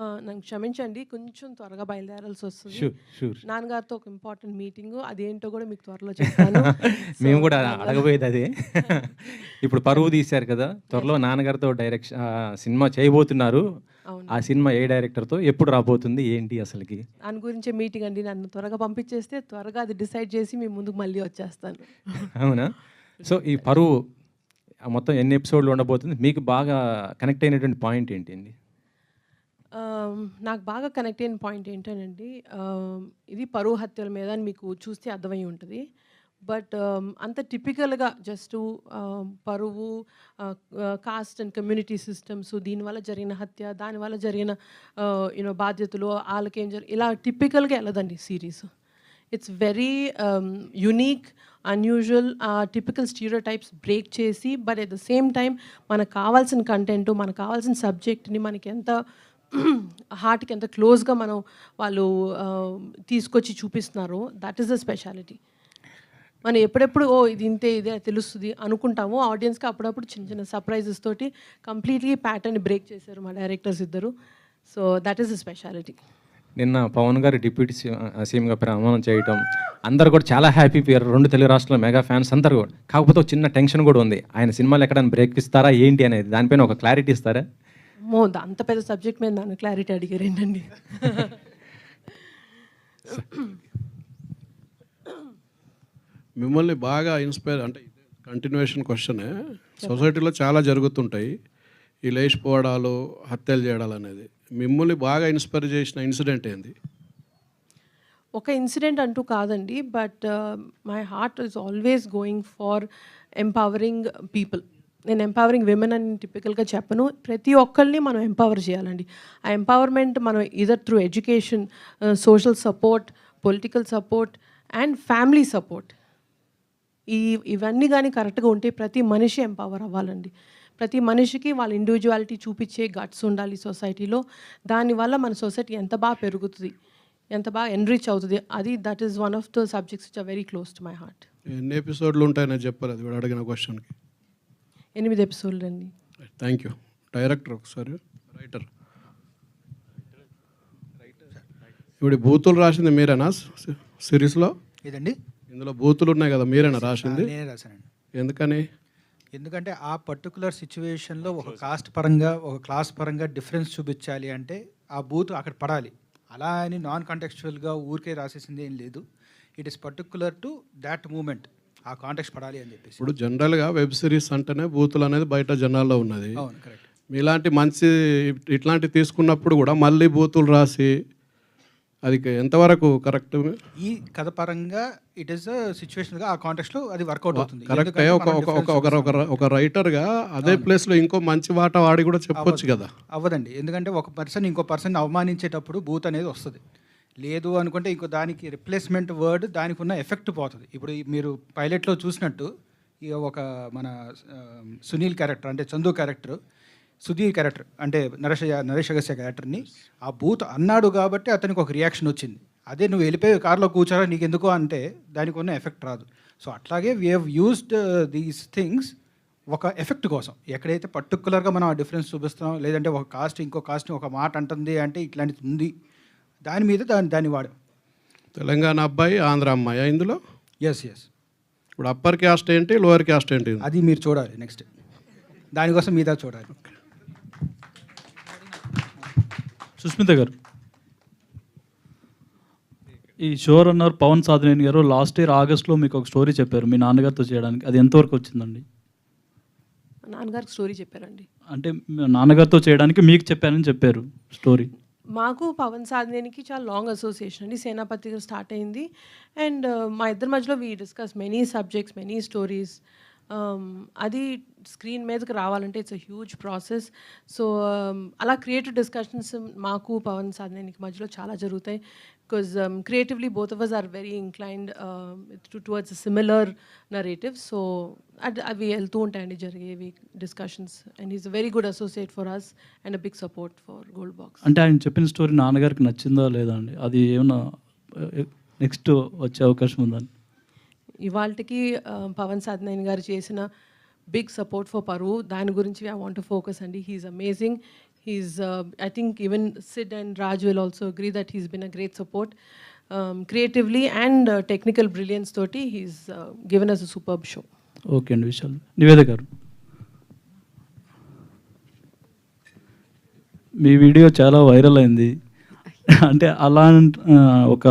ఆ! నన్ను క్షమించండి. కొంచెం త్వరగా బయలుదేరాల్సి వస్తది. షూర్. షూర్. నాన్నగారితో ఒక ఇంపార్టెంట్ మీటింగు. అదేంటో గూడా మీకు త్వరలో చెప్తాను. మేము కూడా అడగబోయేది అదే. ఇప్పుడు పరువు తీశారు కదా! త్వరలో నాన్నగారితో డైరెక్షన్ సినిమా చేయబోతున్నారు. అవును. ఆ సినిమా ఏ డైరెక్టర్‌తో ఎప్పుడు రాబోతుంది? ఏంటి అసలకి? దాని గురించే మీటింగ్ అండి. నన్ను త్వరగా పంపించేస్తే త్వరగా అది డిసైడ్ చేసి మీ ముందుకు మళ్ళీ వచ్చేస్తాను. అవునా? సో, ఈ పరువు ఆహ్, మొత్తం ఎన్ని ఎపిసోడ్‌లు ఉండబోతుంది? మీకు బాగా కనెక్ట్ అయినటువంటి పాయింట్ ఏంటండి? ఆహ్, Um, నాకు బాగా కనెక్ట్ అయిన పాయింట్ ఏంటనండి um, ఇది పరువు హత్యల మీద అని మీకు చూస్తే అర్థమై ఉంటుంది. బట్ um, అంత టిపికల్‌గా జస్ట్ పరువు కాస్ట్ అండ్ కమ్యూనిటీ సిస్టమ్స్ దీనివల్ల జరిగిన హత్య, దానివల్ల జరిగిన uh, యూనో బాధ్యతలు వాళ్ళకేం జరి ఇలా టిపికల్‌గా వెళ్ళదండి series it's very unique unique, unusual typical stereotypes break చేసి but at the same time మనకు కావాల్సిన కంటెంట్, మనకు కావాల్సిన సబ్జెక్ట్‌ని మనకి ఎంత హార్ట్‌కి ఎంత క్లోజ్‌గా మనం వాళ్ళు తీసుకొచ్చి చూపిస్తున్నారో దట్ ఈస్ ద స్పెషాలిటీ. మనం ఎప్పుడెప్పుడు ఓ ఇది ఇంతే ఇదే తెలుస్తుంది అనుకుంటాము. ఆడియన్స్‌కి అప్పుడప్పుడు చిన్న చిన్న సర్ప్రైజెస్ తోటి కంప్లీట్‌లీ ప్యాటర్న్ బ్రేక్ చేశారు మా డైరెక్టర్స్ ఇద్దరు. So, that is the speciality. నిన్న పవన్ గారు డిప్యూటీ సీఎంగా ప్రమాణం చేయటం అందరు కూడా చాలా హ్యాపీ పేరు రెండు తెలుగు రాష్ట్రాల మెగా ఫ్యాన్స్ అందరు కూడా. కాకపోతే ఒక చిన్న టెన్షన్ కూడా ఉంది. ఆయన సినిమాలు ఎక్కడైనా బ్రేక్ ఇస్తారా? ఏంటి అనేది? దానిపైన ఒక క్లారిటీ ఇస్తారా? అమ్మో! అంత పెద్ద సబ్జెక్ట్ మీద నన్ను క్లారిటీ అడిగారేంటండి. మిమ్మల్ని బాగా ఇన్స్పైర్ అంటే కంటిన్యూయేషన్ క్వశ్చనే. సొసైటీలో చాలా జరుగుతుంటాయి. ఈ లేచిపోవడాలు, హత్యలు చేయడాలు అనేది. మిమ్మల్ని బాగా ఇన్స్పైర్ చేసిన ఇన్సిడెంట్ ఏంది? ఒక ఇన్సిడెంట్ అంటూ కాదండి. But my heart is always going far empowering people. నేను ఎంపవరింగ్ విమెన్ అని టిపికల్‌గా చెప్పను. ప్రతి ఒక్కరిని మనం ఎంపవర్ చేయాలండి. ఆ ఎంపవర్‌మెంట్ మనం either through education, social support, political support and family support. ఈ ఇవన్నీ కానీ కరెక్ట్‌గా ఉంటే ప్రతి మనిషి ఎంపవర్ అవ్వాలండి. ప్రతి మనిషికి వాళ్ళ ఇండివిజువాలిటీ చూపించే గట్స్ ఉండాలి సొసైటీలో. దానివల్ల మన సొసైటీ ఎంత బాగా పెరుగుతుంది ఎంత బాగా ఎన్రిచ్ అవుతుంది అది that is one of the subjects which are very close to my heart. ఎన్ని ఎపిసోడ్‌లు ఉంటాయని చెప్పారు అది కూడా అడిగిన క్వశ్చన్‌కి. 8 ఎపిసోడ్‌లండి. Thank you. డైరెక్టర్ ఒకసారి. రైటర్. ఇప్పుడు బూతులు రాసింది మీరేనా సిరీస్‌లో? ఏదండి? ఇందులో బూతులు ఉన్నాయి కదా! మీరేనా! రాసింది? నేనే రాశానండి. ఎందుకని? ఎందుకంటే ఆ పర్టిక్యులర్ సిట్యుయేషన్‌లో ఒక కాస్ట్ పరంగా, ఒక క్లాస్ పరంగా డిఫరెన్స్ చూపించాలి అంటే ఆ బూత్ అక్కడ పడాలి. అలా అని నాన్ కాంటెక్చువల్‌గా ఊరికే రాసేసింది ఏం లేదు. It is particular to that moment. ఆ కాంటెక్స్ట్ పడాలి అని చెప్పేసి. ఇప్పుడు జనరల్‌గా వెబ్ సిరీస్ అంటేనే బూతులు అనేది బయట జనాల్లో ఉన్నది. అవును. కరెక్ట్. మీలాంటి మంచి ఇట్లాంటివి తీసుకున్నప్పుడు కూడా మళ్ళీ బూతులు రాసి అది ఎంతవరకు కరెక్ట్ ఈ కథ పరంగా ఇట్ ఈస్ సిచ్యువేషన్‌గా ఆ కాంటెక్స్‌లో అది వర్కౌట్ అవుతుంది. కరెక్టే ఎందుకంటే ఒక మనం ఒక ఒక difference ఒక ఒక ఒక రైటర్గా అదే ప్లేస్లో ఇంకో మంచి వాట వాడి కూడా చెప్పొచ్చు కదా అవ్వదండి ఎందుకంటే ఒక పర్సన్ ఇంకో పర్సన్ అవమానించేటప్పుడు బూత్ అనేది వస్తుంది లేదు అనుకుంటే ఇంకో దానికి రిప్లేస్మెంట్ వర్డ్ దానికి ఉన్న ఎఫెక్ట్ పోతుంది. ఇప్పుడు మీరు పైలట్లో చూసినట్టు ఒక మన సునీల్ క్యారెక్టర్ అంటే చందు క్యారెక్టర్ సుధీర్ క్యారెక్టర్ అంటే నరేష్ నరేష్ అగస్య క్యారెక్టర్ని ఆ బూత్ అన్నాడు కాబట్టి అతనికి ఒక రియాక్షన్ వచ్చింది. అదే నువ్వు వెళ్ళిపోయి కార్లో కూర్చోరా నీకు ఎందుకు అంటే దానికి ఉన్న ఎఫెక్ట్ రాదు. సో అట్లాగే we have used these things ఒక ఎఫెక్ట్ కోసం. ఎక్కడైతే పర్టికులర్గా మనం ఆ డిఫరెన్స్ చూపిస్తున్నాం లేదంటే ఒక కాస్ట్ ఇంకో కాస్ట్ని ఒక మాట అంటుంది అంటే ఇట్లాంటిది ఉంది. దాని మీద దాని దాన్ని వాడాం. తెలంగాణ అబ్బాయి ఆంధ్ర అమ్మాయి. ఇందులో? ఎస్ ఎస్ ఇప్పుడు అప్పర్ క్యాస్ట్ ఏంటి లోయర్ క్యాస్ట్ ఏంటి అది మీరు చూడాలి నెక్స్ట్. దానికోసం మీద చూడాలి. సుస్మిత గారు ఈ షో రన్నర్ పవన్ సాధనేని గారు లాస్ట్ ఇయర్ ఆగస్ట్లో మీకు ఒక స్టోరీ చెప్పారు మీ నాన్నగారితో చేయడానికి. అది ఎంతవరకు వచ్చిందండి? నాన్నగారికి స్టోరీ చెప్పారండి. అంటే నాన్నగారితో చేయడానికి మీకు చెప్పానని చెప్పారు స్టోరీ. మాకు పవన్ సాధనేనికి చాలా లాంగ్ అసోసియేషన్ అండి. సేనాపతిగా స్టార్ట్ అయింది. అండ్ మా ఇద్దరి మధ్యలో we discuss many subjects, many stories. అది స్క్రీన్ మీదకి రావాలంటే it's a huge process. So, అలా క్రియేటివ్ డిస్కషన్స్ మాకు పవన్ సాధనేనికి మధ్యలో చాలా జరుగుతాయి. Because creatively both of us are very inclined ah, towards similar narrative. So, అది అవి వెళ్తూ ఉంటాయండి జరిగేవి discussions. And is very good associate for us and a big support for Gold Box. అంటే ఆయన చెప్పిన స్టోరీ నాన్నగారికి నచ్చిందా లేదా అండి అది ఏమైనా నెక్స్ట్ వచ్చే అవకాశం ఉందండి ఇవాళకి పవన్ సాధనైన్ గారు చేసిన బిగ్ సపోర్ట్ ఫర్ పరువు దాని గురించి ఐ వాంట్ ఫోకస్ అండి. He is amazing he's I think even Sid and Raj will also agree that he's been a great support creatively and technical brilliance తోటి he's given us super show okay అండి విశాల్. నివేద గారు. మీ video చాలా viral అయింది. అంటే అలా ఒక